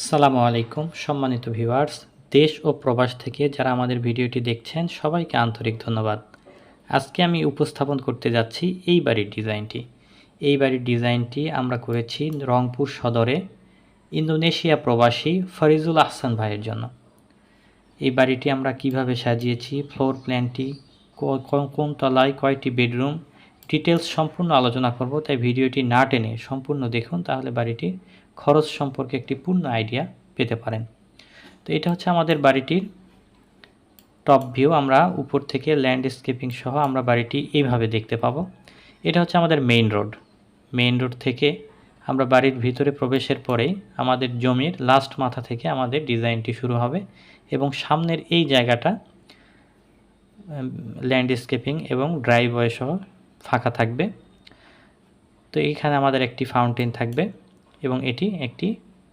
আসসালামু আলাইকুম, সম্মানিত ভিউয়ার্স। দেশ ও প্রবাস থেকে যারা আমাদের ভিডিওটি দেখছেন, সবাইকে আন্তরিক ধন্যবাদ। আজকে আমি উপস্থাপন করতে যাচ্ছি এই বাড়ির ডিজাইনটি। এই বাড়ির ডিজাইনটি আমরা করেছি রংপুর সদরে ইন্দোনেশিয়া প্রবাসী ফরিজুল আহসান ভাইয়ের জন্য। এই বাড়িটি আমরা কীভাবে সাজিয়েছি, ফ্লোর প্ল্যানটি কোন তলায় কয়টি বেডরুম ডিটেলস সম্পূর্ণ আলোচনা করব, তাই ভিডিওটি না টেনে সম্পূর্ণ দেখুন, তাহলে বাড়িটির খরচ সম্পর্কে একটি পূর্ণ আইডিয়া পেতে পারেন। তো এটা হচ্ছে আমাদের বাড়িটির টপ ভিউ। আমরা উপর থেকে ল্যান্ডস্কেপিং সহ আমরা বাড়িটি এইভাবে দেখতে পাবো। এটা হচ্ছে আমাদের মেইন রোড। মেইন রোড থেকে আমরা বাড়ির ভিতরে প্রবেশের পরেই আমাদের জমির লাস্ট মাথা থেকে আমাদের ডিজাইনটি শুরু হবে এবং সামনের এই জায়গাটা ল্যান্ডস্কেপিং এবং ড্রাইভওয়ে সহ ফাঁকা থাকবে। তো এইখানে আমাদের একটি ফাউন্টেন থাকবে। এবং এটি একটি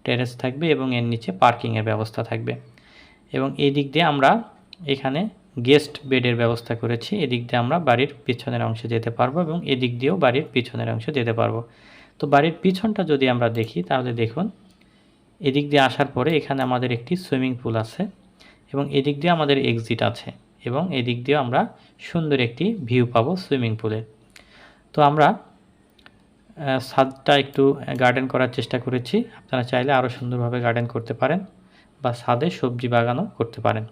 টেরেস থাকবে এবং এর নিচে পার্কিংয়ের ব্যবস্থা থাকবে। এবং এই দিক দিয়ে আমরা এখানে গেস্ট বেডের ব্যবস্থা করেছি। এদিক দিয়ে আমরা বাড়ির পিছনের অংশে যেতে পারব এবং এদিক দিয়েও বাড়ির পিছনের অংশে যেতে পারব। তো বাড়ির পিছনটা যদি আমরা দেখি, তাহলে দেখুন এদিক দিয়ে আসার পরে এখানে আমাদের একটি সুইমিং পুল আছে এবং এদিক দিয়ে আমাদের এক্সিট আছে এবং এদিক দিয়ে আমরা সুন্দর একটি ভিউ পাবো সুইমিং পুলের তো আমরা ছাদটা একটু গার্ডেন করার চেষ্টা করেছি। আপনারা চাইলে আরও সুন্দরভাবে গার্ডেন করতে পারেন বা ছাদে সবজি বাগানও করতে পারেন।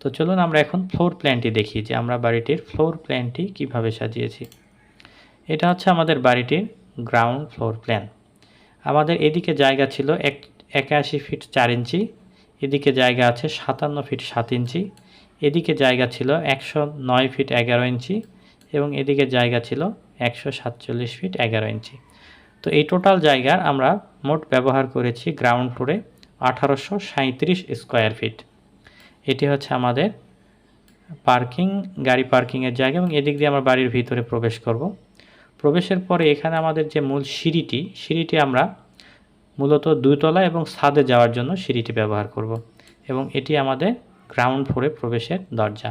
তো চলুন আমরা এখন ফ্লোর প্ল্যানটি দেখি যে আমরা বাড়িটির ফ্লোর প্ল্যানটি কীভাবে সাজিয়েছি। এটা হচ্ছে আমাদের বাড়িটির গ্রাউন্ড ফ্লোর প্ল্যান আমাদের এদিকে জায়গা ছিল এক, একাশি ফিট চার ইঞ্চি, এদিকে জায়গা আছে সাতান্ন ফিট সাত ইঞ্চি, এদিকে জায়গা ছিল একশো নয় ফিট এগারো ইঞ্চি এবং এদিকে জায়গা ছিল একশো সাতচল্লিশ ফিট, এগারো ইঞ্চি। তো এই টোটাল জায়গার আমরা মোট ব্যবহার করেছি গ্রাউন্ড ফ্লোরে আঠারোশো সাঁত্রিশ স্কোয়ার ফিট। এটি হচ্ছে আমাদের পার্কিং, গাড়ি পার্কিংয়ের জায়গা এবং এদিক দিয়ে আমরা বাড়ির ভিতরে প্রবেশ করব। প্রবেশের পরে এখানে আমাদের যে মূল সিঁড়িটি সিঁড়িটি আমরা মূলত দুতলা এবং ছাদে যাওয়ার জন্য সিঁড়িটি ব্যবহার করব এবং এটি আমাদের গ্রাউন্ড ফ্লোরে প্রবেশের দরজা।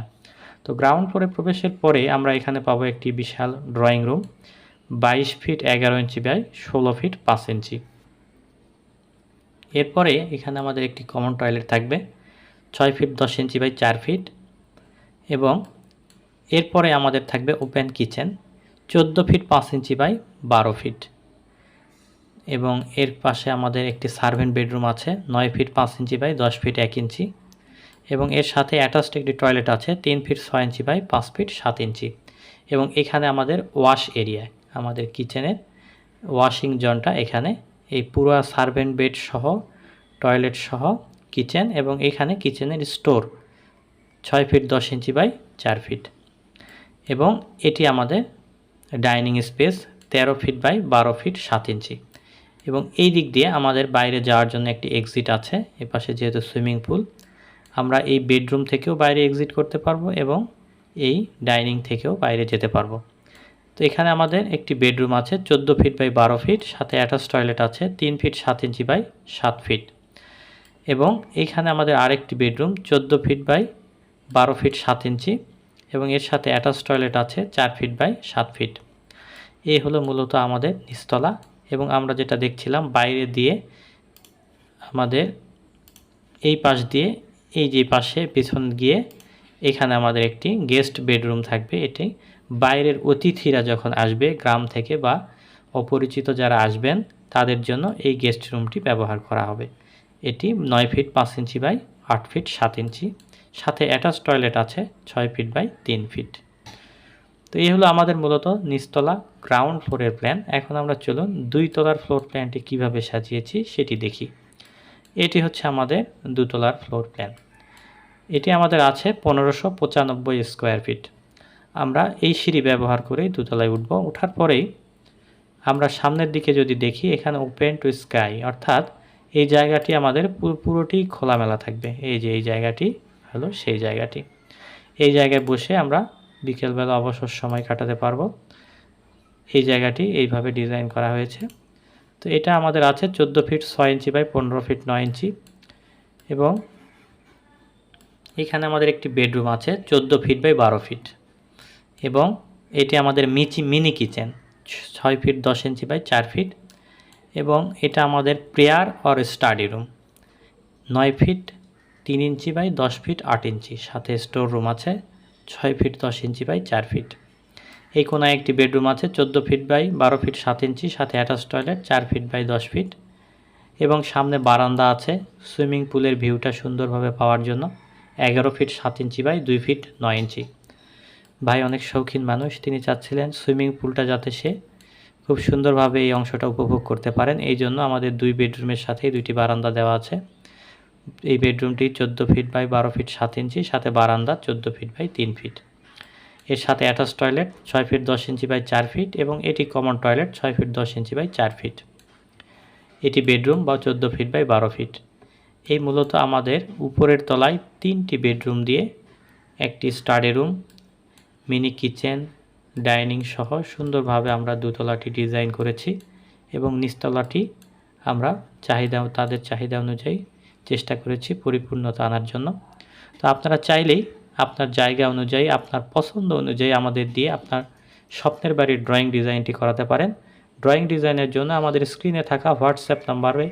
তো গ্রাউন্ড ফ্লোরে প্রবেশের পরে আমরা এখানে পাবো একটি বিশাল ড্রয়িং রুম বাইশ ফিট এগারো ইঞ্চি বাই ষোলো ফিট পাঁচ ইঞ্চি। এরপরে এখানে আমাদের একটি কমন টয়লেট থাকবে, ছয় ফিট দশ ইঞ্চি বাই চার ফিট এবং এরপরে আমাদের থাকবে ওপেন কিচেন চোদ্দ ফিট পাঁচ ইঞ্চি বাই বারো ফিট এবং এর পাশে আমাদের একটি সার্ভেন্ট বেডরুম আছে, নয় ফিট পাঁচ ইঞ্চি বাই দশ ফিট এক ইঞ্চি। এবং এর সাথে অ্যাটাচড একটি টয়লেট আছে, তিন ফিট ছয় ইঞ্চি বাই পাঁচ ফিট সাত ইঞ্চি। এবং এখানে আমাদের ওয়াশ এরিয়া আমাদের কিচেনের ওয়াশিং জনটা এখানে। এই পুরো সার্ভেন্ট বেড সহ টয়লেট সহ কিচেন এবং এখানে কিচেনের স্টোর ছয় ফিট দশ ইঞ্চি বাই চার ফিট এবং এটি আমাদের ডাইনিং স্পেস তেরো ফিট বাই বারো ফিট সাত ইঞ্চি। এবং এই দিক দিয়ে আমাদের বাইরে যাওয়ার জন্য একটি এক্সিট আছে, এপাশে যেহেতু সুইমিং পুল আমরা এই বেডরুম থেকেও বাইরে এক্সিট করতে পারব এবং এই ডাইনিং থেকেও বাইরে যেতে পারব। তো এখানে আমাদের একটি বেডরুম আছে, চোদ্দ ফিট বাই বারো ফিট সাথে অ্যাটাচ টয়লেট আছে, তিন ফিট সাত ইঞ্চি বাই সাত ফিট এবং এইখানে আমাদের আরেকটি বেডরুম, চোদ্দ ফিট বাই বারো ফিট সাত ইঞ্চি এবং এর সাথে অ্যাটাচ টয়লেট আছে, চার ফিট বাই সাত ফিট এই হলো মূলত আমাদের নিচতলা এবং আমরা যেটা দেখছিলাম, বাইরে দিয়ে আমাদের এই পাশ দিয়ে এই যে পাশে পিছন গিয়ে এখানে আমাদের একটি গেস্ট বেডরুম থাকবে। এটি বাইরের অতিথিরা যখন আসবে, গ্রাম থেকে বা অপরিচিত যারা আসবেন, তাদের জন্য এই গেস্ট রুমটি ব্যবহার করা হবে। এটি নয় ফিট পাঁচ ইঞ্চি বাই আট ফিট সাত ইঞ্চি। সাথে অ্যাটাচ টয়লেট আছে, ছয় ফিট বাই তিন ফিট। তো এই হলো আমাদের মূলত নিচতলা গ্রাউন্ড ফ্লোরের প্ল্যান। এখন আমরা চলুন দুই তলার ফ্লোর প্ল্যানটি কীভাবে সাজিয়েছি সেটি দেখি। এটি হচ্ছে আমাদের দুতলার ফ্লোর প্ল্যান। এটি আমাদের আছে পনেরোশো পঁচানব্বই স্কোয়ার ফিট আমরা এই সিঁড়ি ব্যবহার করেই দুতলায় উঠব। ওঠার পরেই আমরা সামনের দিকে যদি দেখি, এখানে ওপেন টু স্কাই অর্থাৎ এই জায়গাটি আমাদের পুরোটি খোলামেলা থাকবে। এই যে এই জায়গাটি হলো সেই জায়গাটি। এই জায়গায় বসে আমরা বিকেলবেলা অবসর সময় কাটাতে পারব। এই জায়গাটি এইভাবে ডিজাইন করা হয়েছে। তো এটা আমাদের আছে চোদ্দ ফিট ছয় ইঞ্চি বাই পনেরো ফিট নয় ইঞ্চি এবং এখানে আমাদের একটি বেডরুম আছে, চোদ্দ ফিট বাই বারো ফিট এবং এটি আমাদের মিচি মিনি কিচেন ছয় ফিট দশ ইঞ্চি বাই চার ফিট এবং এটা আমাদের প্রেয়ার অর স্টাডি রুম নয় ফিট তিন ইঞ্চি বাই দশ ফিট আট ইঞ্চি সাথে স্টোর রুম আছে, ছয় ফিট দশ ইঞ্চি বাই চার ফিট এই কোনায় একটি বেডরুম আছে, চোদ্দ ফিট বাই বারো ফিট সাত ইঞ্চি সাথে অ্যাটাচ টয়লেট চার ফিট বাই দশ ফিট এবং সামনে বারান্দা আছে সুইমিং পুলের ভিউটা সুন্দরভাবে পাওয়ার জন্য। এগারো ফিট সাত ইঞ্চি বাই দুই ফিট নয় ইঞ্চি। ভাই, অনেক শৌখিন মানুষ। তিনি চাচ্ছিলেন সুইমিং পুলটা যাতে সে খুব সুন্দরভাবে এই অংশটা উপভোগ করতে পারেন। এই জন্য আমাদের দুই বেডরুমের সাথে দুইটি বারান্দা দেওয়া আছে। এই বেডরুমটি চোদ্দ ফিট বাই বারো ফিট সাত ইঞ্চি, সাথে বারান্দা চোদ্দ ফিট বাই তিন ফিট। এর সাথে অ্যাটাচ টয়লেট ছয় ফিট দশ ইঞ্চি বাই চার ফিট এবং এটি কমন টয়লেট ছয় ফিট দশ ইঞ্চি বাই চার ফিট। এটি বেডরুম বা চোদ্দ ফিট বাই বারো ফিট। এই মূলত আমাদের উপরের তলায় তিনটি বেডরুম দিয়ে একটি study room, mini kitchen, dining সহ সুন্দরভাবে আমরা দুতলাটি ডিজাইন করেছি এবং নিচতলাটি আমরা চাহিদা, তাদের চাহিদা অনুযায়ী চেষ্টা করেছি পরিপূর্ণতা আনার জন্য। তো আপনারা চাইলেই আপনার জায়গা অনুযায়ী, আপনার পছন্দ অনুযায়ী আমাদের দিয়ে আপনার স্বপ্নের বাড়ির ড্রয়িং ডিজাইনটি করাতে পারেন। ড্রয়িং ডিজাইনের জন্য আমাদের স্ক্রিনে থাকা হোয়াটসঅ্যাপ নাম্বারে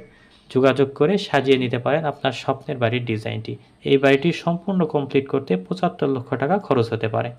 যোগাযোগ করে সাজিয়ে নিতে পারেন আপনার স্বপ্নের বাড়ির ডিজাইনটি। এই বাড়িটি সম্পূর্ণ কমপ্লিট করতে পঁচাত্তর লক্ষ টাকা খরচ হতে পারে।